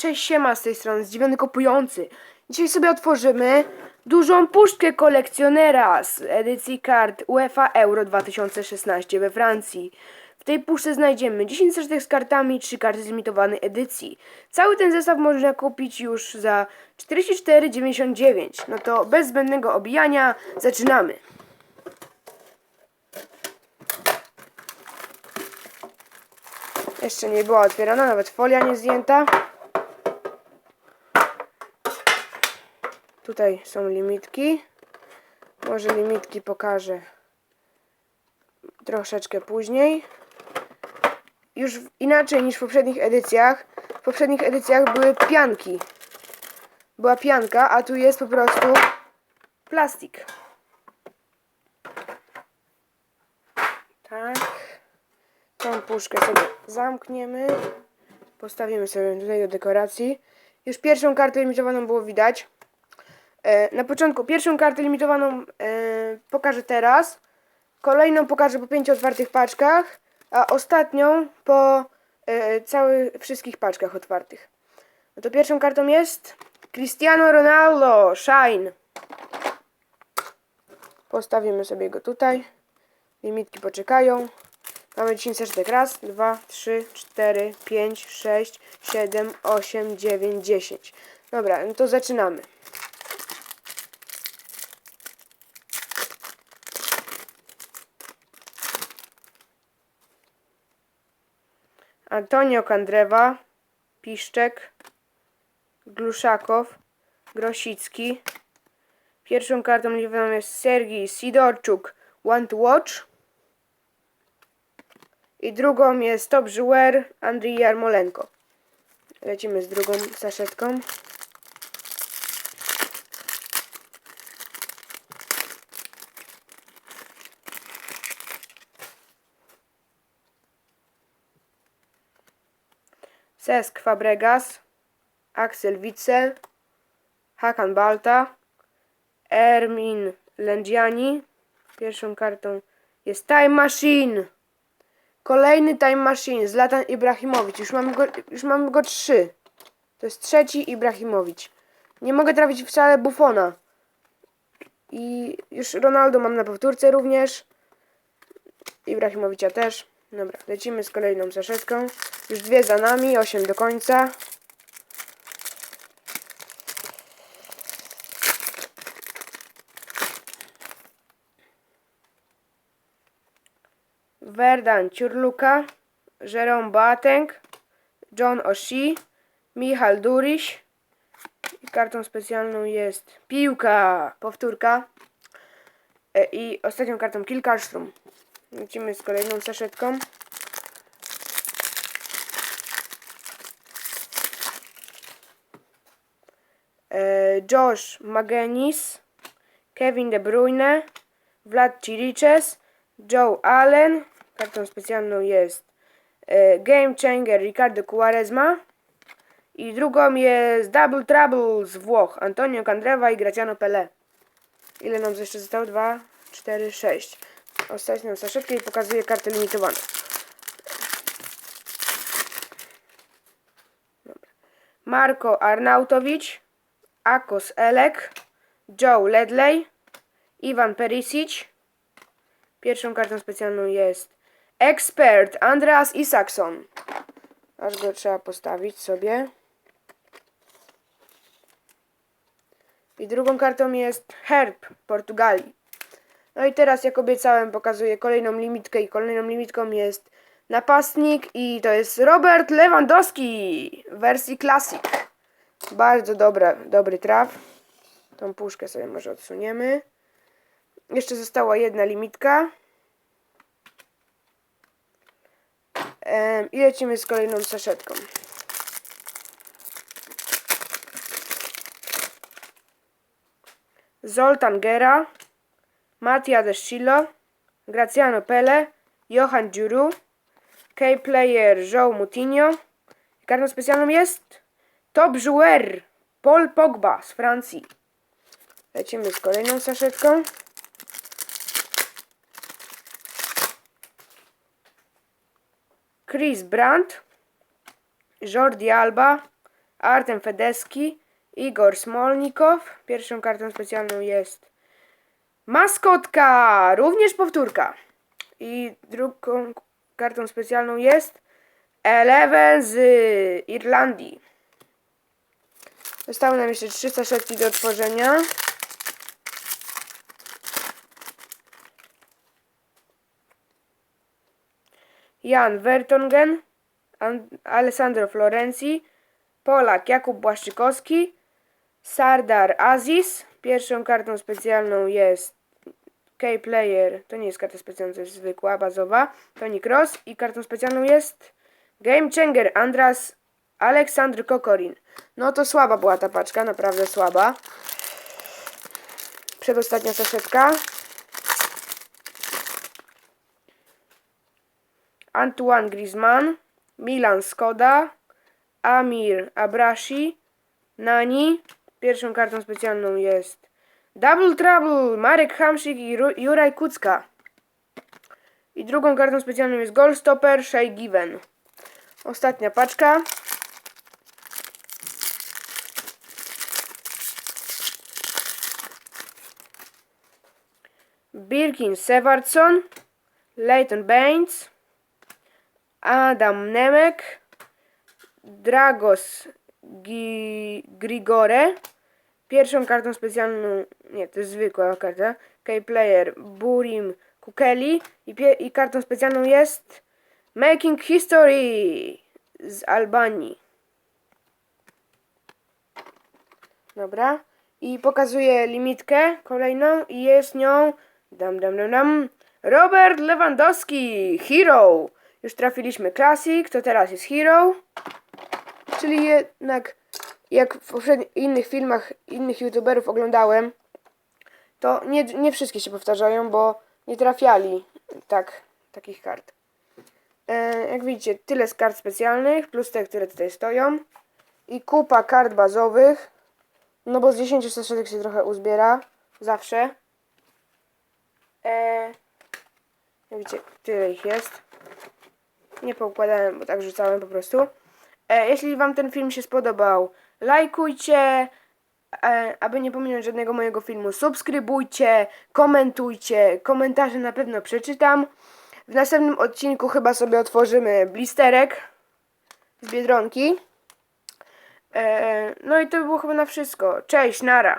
Cześć, siema z tej strony, zdziwiony kupujący. Dzisiaj sobie otworzymy dużą puszkę kolekcjonera z edycji kart UEFA Euro 2016 we Francji. W tej puszce znajdziemy 10 serdek z kartami i 3 karty z limitowanej edycji. Cały ten zestaw można kupić już za 44,99. No to bez zbędnego obijania zaczynamy. Jeszcze nie była otwierana, nawet folia nie zdjęta. Tutaj są limitki. Może limitki pokażę troszeczkę później. Już inaczej niż w poprzednich edycjach. W poprzednich edycjach były pianki. Była pianka, a tu jest po prostu plastik. Tak. Tą puszkę sobie zamkniemy. Postawimy sobie tutaj do dekoracji. Już pierwszą kartę limitowaną było widać. E, na początku pierwszą kartę limitowaną e, pokażę teraz. Kolejną pokażę po pięciu otwartych paczkach. A ostatnią po e, całych wszystkich paczkach otwartych. No to pierwszą kartą jest Cristiano Ronaldo Shine. Postawimy sobie go tutaj. Limitki poczekają. Mamy 10 serdek. Raz, dwa, trzy, cztery, pięć, sześć, siedem, osiem, dziewięć, dziesięć. Dobra, no to zaczynamy. Antonio Kandrewa, Piszczek, Gluszakow, Grosicki. Pierwszą kartą limitowaną jest Sergij Sidorczuk, One to Watch. I drugą jest Top Joueur Andrii Jarmolenko. Lecimy z drugą saszetką. Cesc Fabregas, Axel Witzel, Hakan Balta, Ermin Lędziani. Pierwszą kartą jest Time Machine. Kolejny Time Machine, Zlatan Ibrahimowicz. Już mamy go, już mamy go trzy. To jest trzeci Ibrahimowicz. Nie mogę trafić wcale Buffona. I już Ronaldo mam na powtórce również. Ibrahimowicza też. Dobra, lecimy z kolejną saszetką. Już dwie za nami, osiem do końca. Verdan Ciurluka, Jerome Boateng, John Oshie, Michal Duriś. I kartą specjalną jest piłka, powtórka. E, I ostatnią kartą Kilkarstrum. Lecimy z kolejną saszetką. E, Josh Magenis, Kevin De Bruyne, Vlad Chiriches, Joe Allen. Kartą specjalną jest e, Game Changer Ricardo Quaresma. I drugą jest Double Trouble z Włoch, Antonio Candreva i Graciano Pele. Ile nam jeszcze zostało? 2, 4, 6. Ostatnią saszetkę i pokazuję kartę limitowaną. Dobra. Marko Arnautowicz, Akos Elek, Joe Ledley, Iwan Perisic. Pierwszą kartą specjalną jest Expert Andreas Isakson. Aż go trzeba postawić sobie. I drugą kartą jest Herb Portugalii. No i teraz, jak obiecałem, pokazuję kolejną limitkę i kolejną limitką jest napastnik i to jest Robert Lewandowski w wersji Classic. Bardzo dobra, dobry traf. Tą puszkę sobie może odsuniemy. Jeszcze została jedna limitka. I lecimy z kolejną saszetką. Zoltan Gera, Mattia De Scillo, Graziano Pele, Johan Giroud, K-Player Joe Moutinho. Kartą specjalną jest Top Joueur Paul Pogba z Francji. Lecimy z kolejną saszetką. Chris Brandt, Jordi Alba, Artem Fedeski, Igor Smolnikow. Pierwszą kartą specjalną jest Maskotka, również powtórka. I drugą kartą specjalną jest Eleven z Irlandii. Zostały nam jeszcze 300 szekli do otworzenia. Jan Vertonghen, An- Alessandro Florenzi, Polak Jakub Błaszczykowski, Sardar Aziz. Pierwszą kartą specjalną jest K-Player, to nie jest karta specjalna, to jest zwykła, bazowa, Tony Cross i kartą specjalną jest Game Changer Andras Aleksandr Kokorin. No to słaba była ta paczka, naprawdę słaba. Przedostatnia saszetka. Antoine Griezmann, Milan Skoda, Amir Abrashi, Nani. Pierwszą kartą specjalną jest Double Trouble, Marek Hamsik i Ru- Juraj Kucka. I drugą kartą specjalną jest Goalstopper, Shay Given. Ostatnia paczka. Birkin Sevardsson, Leighton Baines, Adam Nemek, Dragos Grigore. Pierwszą kartą specjalną, nie, to jest zwykła karta, K-Player Burim Kukeli i, i kartą specjalną jest Making History z Albanii. Dobra. I pokazuję limitkę kolejną i jest nią dam dam dam dam Robert Lewandowski Hero. Już trafiliśmy Classic, to teraz jest Hero. Czyli jednak jak w poprzednich innych filmach innych youtuberów oglądałem, to nie, nie wszystkie się powtarzają, bo nie trafiali tak takich kart. E, jak widzicie, tyle z kart specjalnych, plus te, które tutaj stoją. I kupa kart bazowych. No bo z 10 saszetek się trochę uzbiera. Zawsze. E, jak widzicie, tyle ich jest. Nie poukładałem, bo tak rzucałem po prostu. E, jeśli Wam ten film się spodobał, lajkujcie. E, aby nie pominąć żadnego mojego filmu, subskrybujcie, komentujcie. Komentarze na pewno przeczytam. W następnym odcinku chyba sobie otworzymy blisterek z Biedronki. E, no i to by było chyba na wszystko. Cześć, nara.